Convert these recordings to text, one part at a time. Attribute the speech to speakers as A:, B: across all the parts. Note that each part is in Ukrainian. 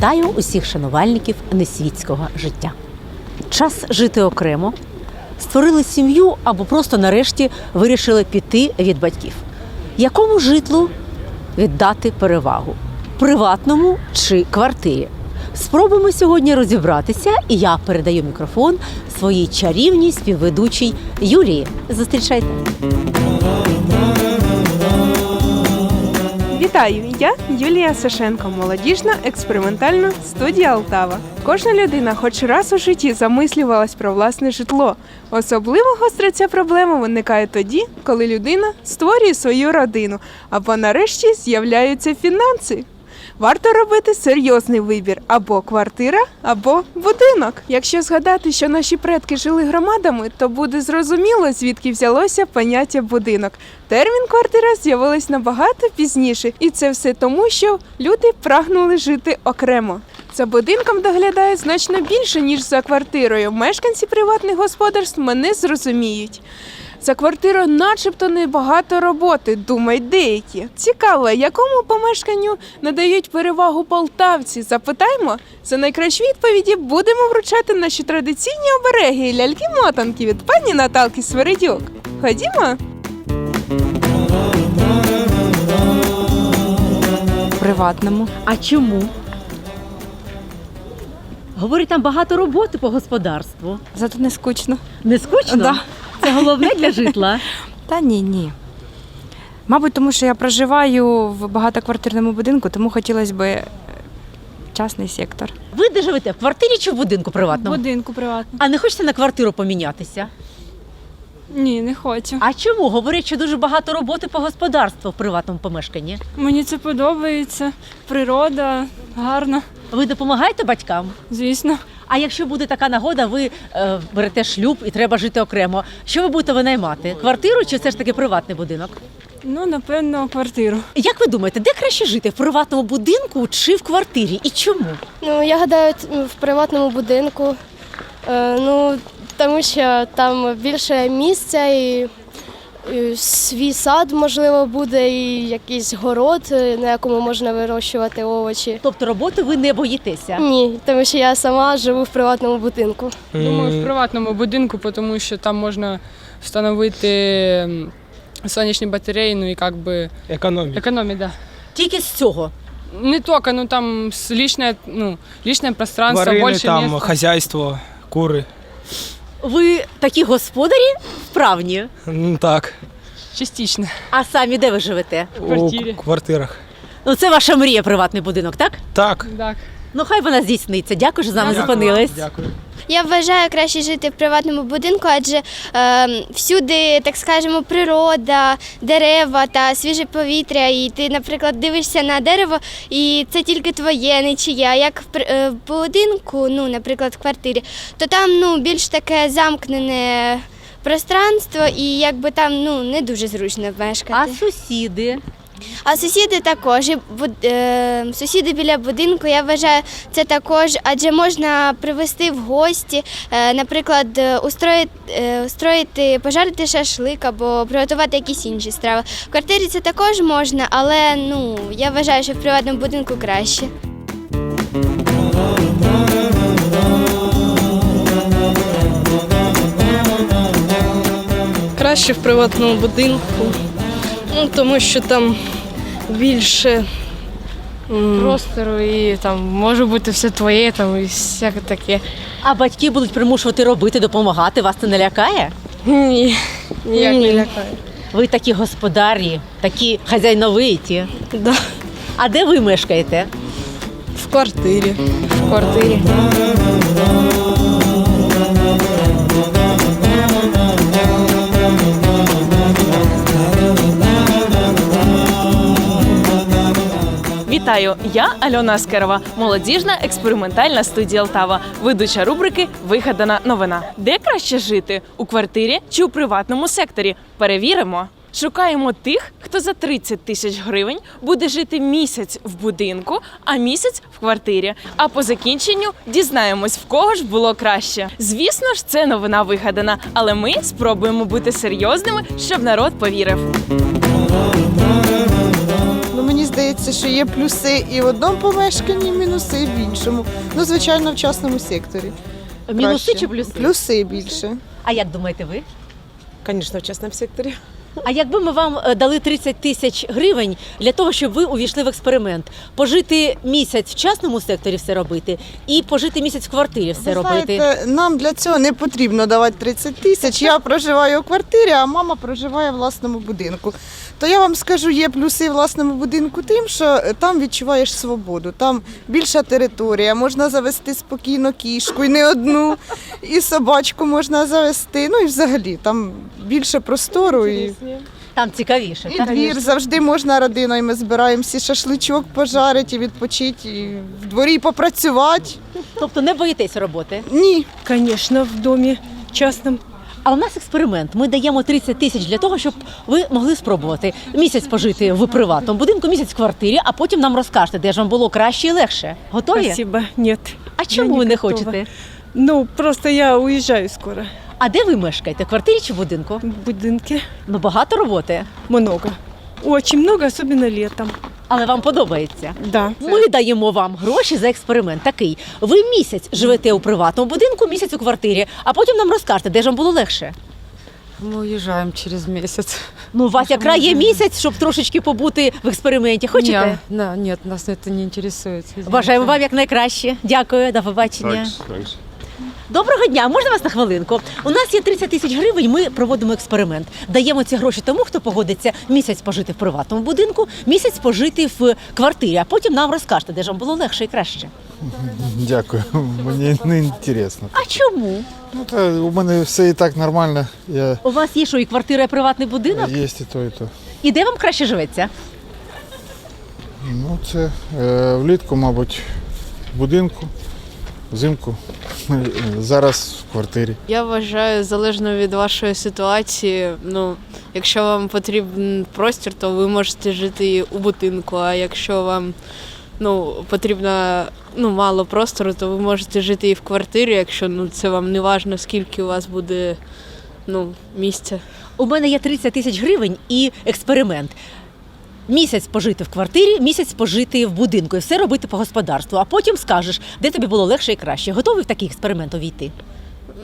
A: Вітаю усіх шанувальників несвітського життя. Час жити окремо, створили сім'ю або просто нарешті вирішили піти від батьків. Якому житлу віддати перевагу? Приватному чи квартирі? Спробуємо сьогодні розібратися, і я передаю мікрофон своїй чарівній співведучій Юлії. Зустрічайте.
B: Вітаю! Я Юлія Сашенко, молодіжна експериментальна студія Алтава. Кожна людина хоч раз у житті замислювалась про власне житло. Особливо гостра ця проблема виникає тоді, коли людина створює свою родину, або нарешті з'являються фінанси. Варто робити серйозний вибір або квартира, або будинок. Якщо згадати, що наші предки жили громадами, то буде зрозуміло, звідки взялося поняття будинок. Термін квартира з'явилась набагато пізніше, і це все тому, що люди прагнули жити окремо. За будинком доглядають значно більше, ніж за квартирою. Мешканці приватних господарств мене зрозуміють. За квартирою начебто небагато роботи, думають деякі. Цікаво, якому помешканню надають перевагу полтавці? Запитаймо. За найкращі відповіді будемо вручати наші традиційні обереги ляльки-мотанки від пані Наталки Свередюк. Ходімо?
C: приватному.
A: А чому? Говорить, там багато роботи по господарству.
C: Зато не скучно.
A: Не скучно?
C: Да.
A: Це головне для житла.
C: Та ні, ні. Мабуть, тому що я проживаю в багатоквартирному будинку, тому хотілося б е, частний сектор.
A: Ви де живете? В квартирі чи в будинку приватному?
D: Будинку приватно.
A: А не хочете на квартиру помінятися?
D: Ні, не хочу.
A: А чому? Говорять, що дуже багато роботи по господарству в приватному помешканні.
D: Мені це подобається. Природа гарна,
A: Ви допомагаєте батькам?
D: звісно.
A: А якщо буде така нагода, ви е, берете шлюб і треба жити окремо. Що ви будете винаймати? Квартиру чи все ж таки приватний будинок?
D: Ну, напевно, квартиру.
A: Як ви думаєте, де краще жити? В приватному будинку чи в квартирі? І чому?
E: Ну, я гадаю, в приватному будинку. Е, ну, тому що там більше місця і, і свій сад, можливо, буде, і якийсь город, е, на якому можна вирощувати овочі.
A: Тобто роботи ви не боїтеся?
E: Ні, тому що я сама живу в приватному будинку.
F: Думаю, в приватному будинку, тому що там можна встановити сонячні батареї, ну і як би
G: Экономить.
F: економія, да.
A: Тільки з цього.
F: Не тільки, ну там личне, ну, личне пространство,
G: Варили
F: більше
G: там
F: місця.
G: хозяйство, куры.
A: Ви такі господарі вправні.
G: Ну так,
F: Частично.
A: А самі де ви живете?
F: В квартирі.
G: у квартирах.
A: Ну це ваша мрія, приватний будинок, так?
G: Так.
F: Так.
A: Ну хай вона здійсниться. Дякую, що з нами зупинились.
G: Дякую.
E: Я вважаю краще жити в приватному будинку, адже е, всюди, так скажемо, природа, дерева та свіже повітря. І ти, наприклад, дивишся на дерево, і це тільки твоє, не чиє. А Як в, при- е, в будинку, ну, наприклад, в квартирі, то там ну, більш таке замкнене пространство, і якби там ну, не дуже зручно
A: А сусіди?
E: А сусіди також. І буд- е, сусіди біля будинку, я вважаю, це також, адже можна привезти в гості, е, наприклад, е, устроїти, е, устроїти, пожарити шашлик або приготувати якісь інші страви. В квартирі це також можна, але ну, я вважаю, що в приватному будинку краще.
H: Краще в приватному будинку, ну, тому що там більше
I: простору і там може бути все твоє, там і всяке таке.
A: А батьки будуть примушувати робити, допомагати. Вас це не лякає?
H: ні, ніяк
I: Ні.
H: не лякає.
A: Ви такі господарі, такі хазяйновиті.
H: Да.
A: А де ви мешкаєте?
H: В квартирі.
I: В квартирі.
J: Вітаю! Я Альона Аскерова, молодіжна експериментальна студія Алтава, ведуча рубрики Вигадана новина. Де краще жити у квартирі чи у приватному секторі? Перевіримо. Шукаємо тих, хто за 30 тисяч гривень буде жити місяць в будинку, а місяць в квартирі. А по закінченню дізнаємось, в кого ж було краще. Звісно ж, це новина вигадана, але ми спробуємо бути серйозними, щоб народ повірив.
K: Здається, що є плюси і в одному помешканні, і мінуси в іншому. Ну, звичайно, в частному секторі.
A: Мінуси
K: Краще.
A: чи плюси?
K: Плюси більше.
A: А як думаєте ви?
H: Звісно, в частному секторі.
A: А якби ми вам е, дали 30 тисяч гривень для того, щоб ви увійшли в експеримент, пожити місяць в частному секторі все робити і пожити місяць в квартирі все
K: Ви
A: робити.
K: знаєте, нам для цього не потрібно давати 30 тисяч. Я проживаю у квартирі, а мама проживає в власному будинку. То я вам скажу, є плюси в власному будинку тим, що там відчуваєш свободу. Там більша територія, можна завести спокійно кішку, і не одну, і собачку можна завести. Ну і взагалі там більше простору. І,
A: Там цікавіше.
K: і
A: так?
K: двір завжди можна родиною. Ми збираємося шашличок пожарити, і відпочити, і в дворі попрацювати.
A: Тобто не боїтесь роботи.
K: Ні,
H: Звісно, в домі частному.
A: А у нас експеримент. Ми даємо 30 тисяч для того, щоб ви могли спробувати місяць пожити в приватному будинку, місяць в квартирі, а потім нам розкажете, де ж вам було краще і легше. Готові?
H: Спасибо, нет.
A: А чому
H: Я
A: ви
H: не
A: не
H: готова.
A: хочете?
H: Ну, просто я уїжджаю скоро.
A: А де ви мешкаєте? В квартирі чи в будинку?
H: В будинке
A: Ну багато роботи,
H: много. Очень много, особенно летом.
A: але вам подобається.
H: Да.
A: Ми даємо вам гроші за експеримент. Такий. Ви місяць живете у приватному будинку, місяць у квартирі, а потім нам розкажете, де ж вам було легше.
C: Ми уїжджаємо через місяць.
A: Ну, у вас якраз є місяць, щоб трошечки побути в експерименті. Хочете?
C: Ні, ні, нас це не інтересує.
A: Бажаємо вам якнайкраще. Дякую, до побачення. Доброго дня, можна вас на хвилинку? У нас є 30 тисяч гривень. Ми проводимо експеримент. Даємо ці гроші тому, хто погодиться місяць пожити в приватному будинку, місяць пожити в квартирі, а потім нам розкажете, де ж вам було легше і краще.
L: Дякую, мені не інтересно.
A: А чому?
L: Ну, та у мене все і так нормально. Я
A: У вас є що і квартира, і приватний будинок?
L: є і то, і то.
A: І де вам краще живеться?
L: Ну, це е, влітку, мабуть, в будинку, взимку. е, Зараз в квартирі.
I: Я вважаю, залежно від вашої ситуації. Ну, якщо вам потрібен простір, то ви можете жити і у будинку. А якщо вам ну, потрібно ну, мало простору, то ви можете жити і в квартирі, якщо ну, це вам не важно, скільки у вас буде ну, місця.
A: У мене є 30 тисяч гривень і експеримент. Місяць пожити в квартирі, місяць пожити в будинку і все робити по господарству. А потім скажеш, де тобі було легше і краще. Готовий в такий експеримент увійти?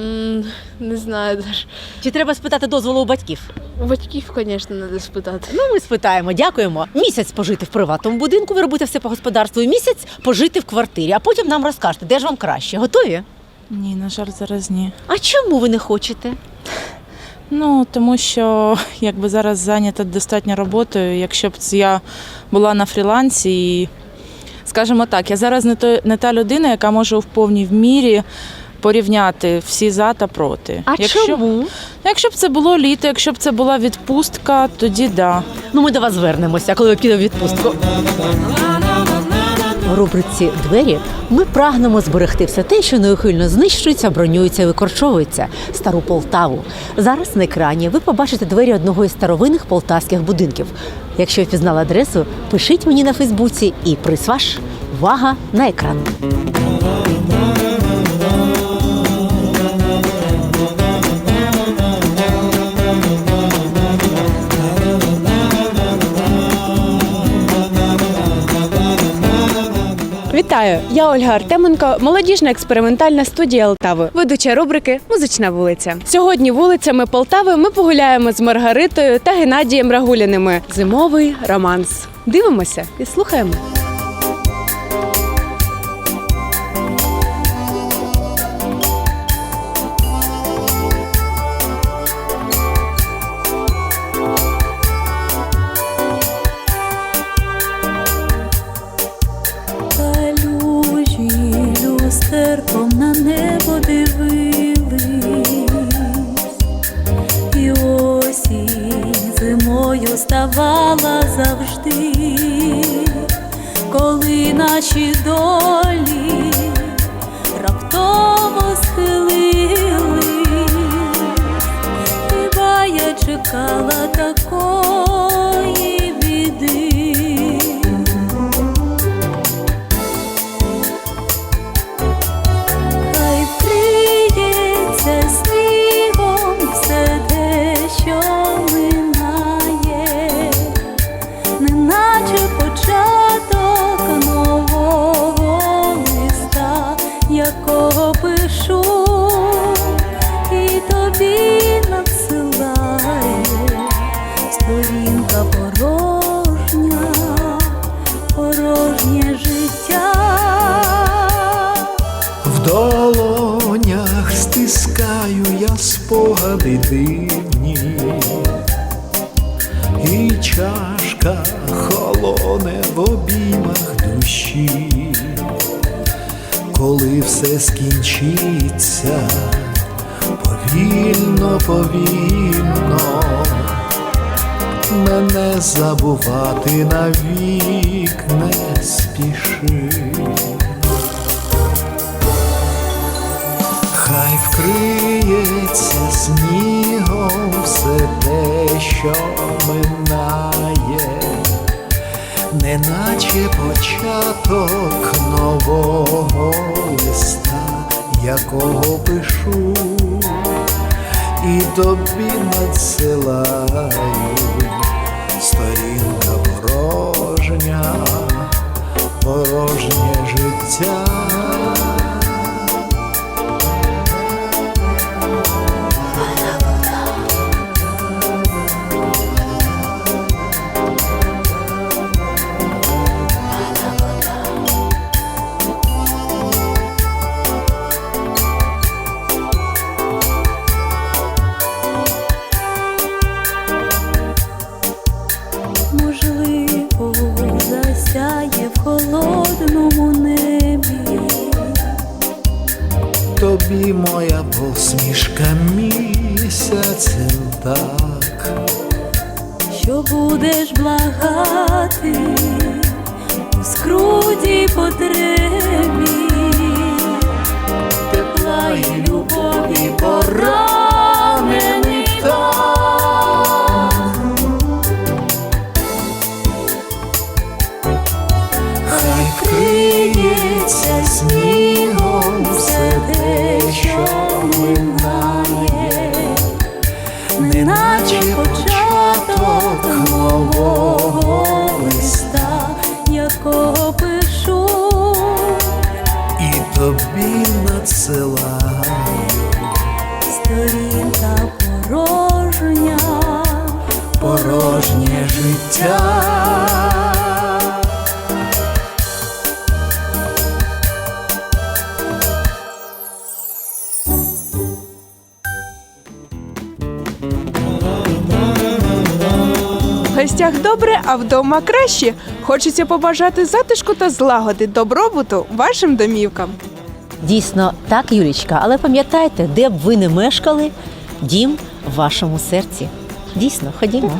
I: М, Не знаю, даже.
A: Чи треба спитати дозволу у батьків?
I: У батьків, звісно, треба спитати.
A: Ну, ми спитаємо, дякуємо. Місяць пожити в приватному будинку, ви робите все по господарству, і місяць пожити в квартирі, а потім нам розкажете, де ж вам краще. Готові?
M: Ні, на жаль, зараз ні.
A: А чому ви не хочете?
M: Ну тому що якби зараз зайнята достатньо роботою. Якщо б я була на фрілансі, і скажімо так, я зараз не той не та людина, яка може в повній мірі порівняти всі за та проти.
A: А
M: якщо,
A: чому?
M: якщо б це було літо, якщо б це була відпустка, тоді да.
A: Ну, ми до вас звернемося, коли ви підемо в відпустку. В рубриці Двері ми прагнемо зберегти все те, що неухильно знищується, бронюється викорчовується стару Полтаву. Зараз на екрані ви побачите двері одного із старовинних полтавських будинків. Якщо впізнали адресу, пишіть мені на Фейсбуці і присваж. Увага на екран.
B: Вітаю! Я Ольга Артеменко, молодіжна експериментальна студія Алтави, ведуча рубрики Музична вулиця. Сьогодні вулицями Полтави ми погуляємо з Маргаритою та Геннадієм Рагуліними. Зимовий романс. Дивимося і слухаємо.
N: Я
O: дивні, і чашка холоне в обіймах душі, коли все скінчиться, повільно, повільно, мене забувати навік не спіши. Хай вкриється що минає, неначе початок нового листа, якого пишу, і тобі надсилаю сторінка порожня, порожнє життя. Тобі моя посмішка місяцем так,
N: що будеш благати у скруті потребі, тепла і любові поранений сторінка порожня,
O: порожнє життя.
B: В гостях добре, а вдома краще. Хочеться побажати затишку та злагоди, добробуту вашим домівкам.
A: Дійсно, так, Юлічка, але пам'ятайте, де б ви не мешкали, дім в вашому серці. Дійсно, ходімо.